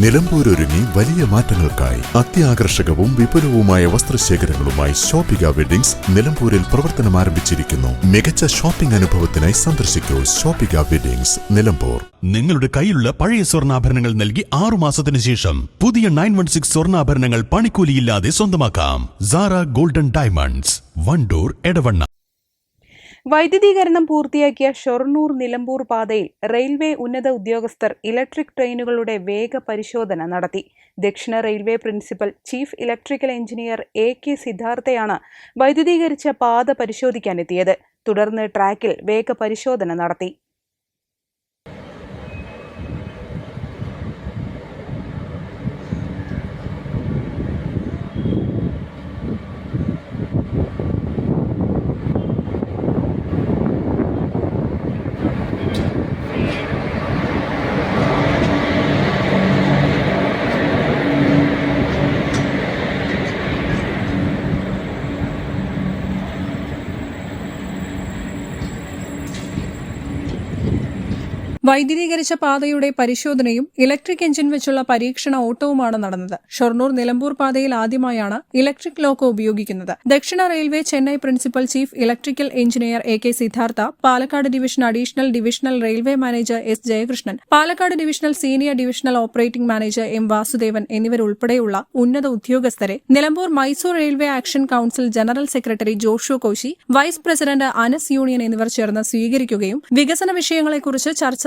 നിലമ്പൂരൊരുങ്ങി വലിയ മാറ്റങ്ങൾക്കായി അത്യാകർഷകവും വിപുലവുമായ വസ്ത്രശേഖരങ്ങളുമായി ഷോപ്പിക വെഡിങ്സ് നിലമ്പൂരിൽ പ്രവർത്തനം ആരംഭിച്ചിരിക്കുന്നു. മികച്ച ഷോപ്പിംഗ് അനുഭവത്തിനായി സന്ദർശിക്കൂ ഷോപ്പിക വെഡിങ്സ് നിലമ്പൂർ. നിങ്ങളുടെ കയ്യിലുള്ള പഴയ സ്വർണാഭരണങ്ങൾ നൽകി ആറു മാസത്തിന് ശേഷം പുതിയ നയൻ വൺ സിക്സ് സ്വർണാഭരണങ്ങൾ പണിക്കൂലിയില്ലാതെ സ്വന്തമാക്കാം. Sara golden diamonds Wandoor Edavanna. വൈദ്യുതീകരണം പൂർത്തിയാക്കിയ ഷൊർണൂർ നിലമ്പൂർ പാതയിൽ റെയിൽവേ ഉന്നത ഉദ്യോഗസ്ഥർ ഇലക്ട്രിക് ട്രെയിനുകളുടെ വേഗ പരിശോധന നടത്തി. ദക്ഷിണ railway principal chief electrical engineer A K സിദ്ധാർത്ഥയാണ് വൈദ്യുതീകരിച്ച പാത പരിശോധിക്കാനെത്തിയത്. തുടർന്ന് ട്രാക്കിൽ വേഗ പരിശോധന നടത്തി. വൈദ്യുതീകരിച്ച പാതയുടെ പരിശോധനയും ഇലക്ട്രിക് എഞ്ചിൻ വെച്ചുള്ള പരീക്ഷണ ഓട്ടവുമാണ് നടന്നത്. ഷൊർണൂർ നിലമ്പൂർ പാതയിൽ ആദ്യമായാണ് ഇലക്ട്രിക് ലോക്കോ ഉപയോഗിക്കുന്നത്. ദക്ഷിണ railway Chennai principal chief electrical engineer A K Siddhartha Palakkad division additional divisional railway manager S Jayakrishnan Palakkad divisional senior divisional operating manager M Vasudevan എന്നിവരുൾപ്പെടെയുള്ള ഉന്നത ഉദ്യോഗസ്ഥരെ Nilambur Mysore railway action council general secretary Joshu Koshy vice president Anas union എന്നിവർ ചേർന്ന് സ്വീകരിക്കുകയും വികസന വിഷയങ്ങളെക്കുറിച്ച് ചർച്ച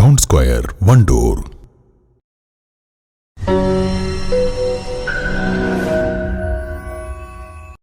town square Wandoor.